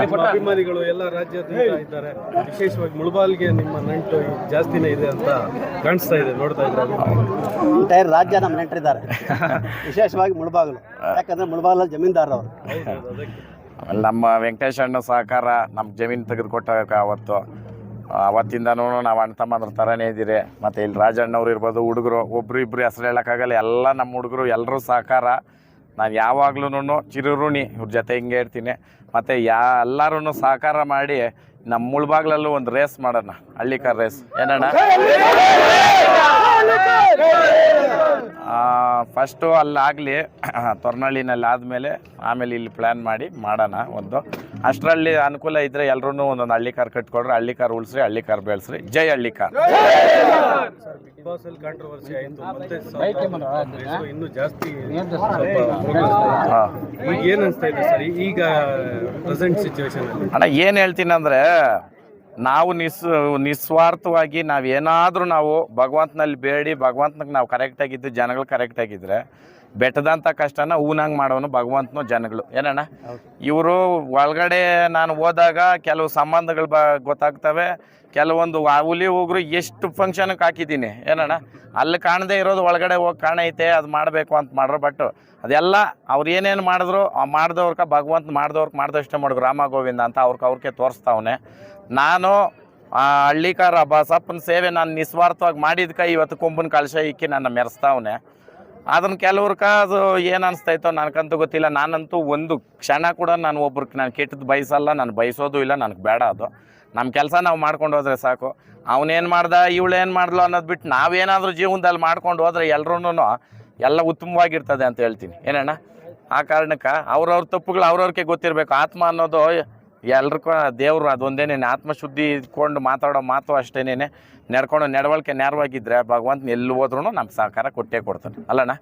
ನಿಮ್ಮ ಅಭಿಮಾನಿಗಳು ಎಲ್ಲ ರಾಜ್ಯಾದ್ಯಂತ ಇದ್ದಾರೆ. ವಿಶೇಷವಾಗಿ ಮುಳಬಾಲ್ಗೆ ನಿಮ್ಮ ನಂಟು ಜಾಸ್ತಿನೇ ಇದೆ ಅಂತ ಕಾಣಿಸ್ತಾ ಇದೆ ನೋಡ್ತಾ ಇದ್ದಾರೆ? ರಾಜ್ಯ ನಮ್ಮ ನೆಂಟರಿದ್ದಾರೆ. ವಿಶೇಷವಾಗಿ ಮುಳಬಾಗಲು. ಯಾಕಂದ್ರೆ ಮುಳಬಾಗಲ ಜಮೀನ್ದಾರ ಅವರು. ನಮ್ಮ ವೆಂಕಟೇಶ್ ಅಣ್ಣ ಸಹಕಾರ ನಮ್ಮ ಜಮೀನು ತೆಗೆದುಕೊಟ್ಟಾಗ ಅವತ್ತು ಅವತ್ತಿಂದನೂ ನಾವು ಅಣ್ಣ ತಮ್ಮಂದ್ರ ಥರನೇ ಇದ್ದೀರಿ. ಮತ್ತು ಇಲ್ಲಿ ರಾಜಣ್ಣವ್ರು ಇರ್ಬೋದು ಹುಡುಗರು ಒಬ್ಬರು ಇಬ್ಬರು ಹೆಸರು ಹೇಳೋಕ್ಕಾಗಲ್ಲ. ಎಲ್ಲ ನಮ್ಮ ಹುಡುಗರು ಎಲ್ಲರೂ ಸಹಕಾರ. ನಾನು ಯಾವಾಗ್ಲೂ ಚಿರುರುಣಿ ಇವ್ರ ಜೊತೆ ಹಿಂಗೆ ಇರ್ತೀನಿ. ಮತ್ತು ಯಾ ಎಲ್ಲರೂ ಸಹಕಾರ ಮಾಡಿ ನಮ್ಮ ಮುಳ್ಬಾಗ್ಲಲ್ಲೂ ಒಂದು ರೇಸ್ ಮಾಡೋಣ, ಹಳ್ಳಿಕಾರ್ ರೇಸ್. ಏನಣ್ಣ? ಫಸ್ಟು ಅಲ್ಲಾಗಲಿ ತೊರ್ನಳ್ಳಿನಲ್ಲಿ ಆದಮೇಲೆ ಆಮೇಲೆ ಇಲ್ಲಿ ಪ್ಲ್ಯಾನ್ ಮಾಡಿ ಮಾಡೋಣ ಒಂದು. ಅಷ್ಟರಲ್ಲಿ ಅನುಕೂಲ ಇದ್ರೆ ಎಲ್ಲರೂ ಒಂದೊಂದು ಹಳ್ಳಿ ಕಾರ್ ಕಟ್ಕೊಡ್ರಿ ಹಳ್ಳಿ ಕಾರ್ ಉಳಿಸ್ರಿ ಹಳ್ಳಿ ಕಾರ್ ಬೆಳೆಸ್ರಿ. ಜೈ ಹಳ್ಳಿ ಕಾರ್. ಅಣ್ಣ ಏನ್ ಸರ್ ಈಗ ಪ್ರೆಸೆಂಟ್ ಸಿಚುವೇಶನ್ ಅಲ್ಲಿ ಅಣ್ಣ ಏನು ಹೇಳ್ತೀನಿ ಅಂದ್ರೆ ನಾವು ನಿಸ್ ನಿಸ್ವಾರ್ಥವಾಗಿ ನಾವು ಏನಾದರೂ ನಾವು ಭಗವಂತನಲ್ಲಿ ಬೇಡಿ ಭಗವಂತನಿಗೆ ನಾವು ಕರೆಕ್ಟಾಗಿದ್ದು ಜನಗಳು ಕರೆಕ್ಟಾಗಿದ್ದರೆ ಬೆಟ್ಟದಂಥ ಕಷ್ಟನ ಹೂನಂಗೆ ಮಾಡೋನು ಭಗವಂತನ ಜನಗಳು. ಏನಣ್ಣ? ಇವರು ಒಳಗಡೆ ನಾನು ಹೋದಾಗ ಕೆಲವು ಸಂಬಂಧಗಳು ಬ ಗೊತ್ತಾಗ್ತವೆ. ಕೆಲವೊಂದು ಹುಲಿ ಹೋಗ್ರು ಎಷ್ಟು ಫಂಕ್ಷನ್ಗೆ ಹಾಕಿದ್ದೀನಿ. ಏನಣ್ಣ? ಅಲ್ಲಿ ಕಾಣದೇ ಇರೋದು ಒಳಗಡೆ ಹೋಗಿ ಕಾಣೈತೆ ಅದು ಮಾಡಬೇಕು ಅಂತ ಮಾಡ್ರು. ಬಟ್ ಅದೆಲ್ಲ ಅವ್ರು ಏನೇನು ಮಾಡಿದ್ರು ಮಾಡಿದವ್ರಕ ಭಗವಂತ ಮಾಡ್ದವ್ರಿಗೆ ಮಾಡ್ದಷ್ಟೇ ಮಾಡಿದ್ರು ರಾಮ ಗೋವಿಂದ ಅಂತ ಅವ್ರಿಗೆ ಅವ್ರಿಗೆ ತೋರಿಸ್ತಾವನೆ. ನಾನು ಆ ಹಳ್ಳಿಕಾರ ಬಸಪ್ಪನ ಸೇವೆ ನಾನು ನಿಸ್ವಾರ್ಥವಾಗಿ ಮಾಡಿದ್ಕ ಇವತ್ತು ಕೊಂಬನ ಕಳಶ ಇಕ್ಕಿ ನನ್ನ ಮೆರೆಸ್ತಾವನೆ. ಅದನ್ನ ಕೆಲವ್ರಕ ಅದು ಏನು ಅನಿಸ್ತೈತೋ ನನಗಂತೂ ಗೊತ್ತಿಲ್ಲ. ನಾನಂತೂ ಒಂದು ಕ್ಷಣ ಕೂಡ ನಾನು ಒಬ್ರಿಗೆ ನಾನು ಕೆಟ್ಟದ್ದು ಬಯಸಲ್ಲ, ನಾನು ಬಯಸೋದು ಇಲ್ಲ, ನನಗೆ ಬೇಡ ಅದು. ನಮ್ಮ ಕೆಲಸ ನಾವು ಮಾಡ್ಕೊಂಡು ಹೋದ್ರೆ ಸಾಕು. ಅವನೇನು ಮಾಡ್ದ ಇವಳೇನು ಮಾಡ್ಲು ಅನ್ನೋದು ಬಿಟ್ಟು ನಾವೇನಾದರೂ ಜೀವನದಲ್ಲಿ ಮಾಡ್ಕೊಂಡು ಹೋದ್ರೆ ಎಲ್ರೂ ಎಲ್ಲ ಉತ್ತಮವಾಗಿರ್ತದೆ ಅಂತ ಹೇಳ್ತೀನಿ. ಏನಣ್ಣ? ಆ ಕಾರಣಕ್ಕೆ ಅವ್ರವ್ರ ತಪ್ಪುಗಳು ಅವ್ರವ್ರಿಗೆ ಗೊತ್ತಿರಬೇಕು. ಆತ್ಮ ಅನ್ನೋದು ಎಲ್ರಿಗೂ ದೇವರು ಅದೊಂದೇನೇನೆ. ಆತ್ಮಶುದ್ಧಿ ಇಟ್ಕೊಂಡು ಮಾತಾಡೋ ಮಾತು ಅಷ್ಟೇನೇನೆ. ನಡ್ಕೊಂಡು ನಡವಳಿಕೆ ನೇರವಾಗಿದ್ದರೆ ಭಗವಂತನ ಎಲ್ಲಿ ಹೋದ್ರೂ ನಮ್ಮ ಸಹಕಾರ ಕೊಟ್ಟೇ ಕೊಡ್ತಾನೆ. ಅಲ್ಲಣ್ಣ?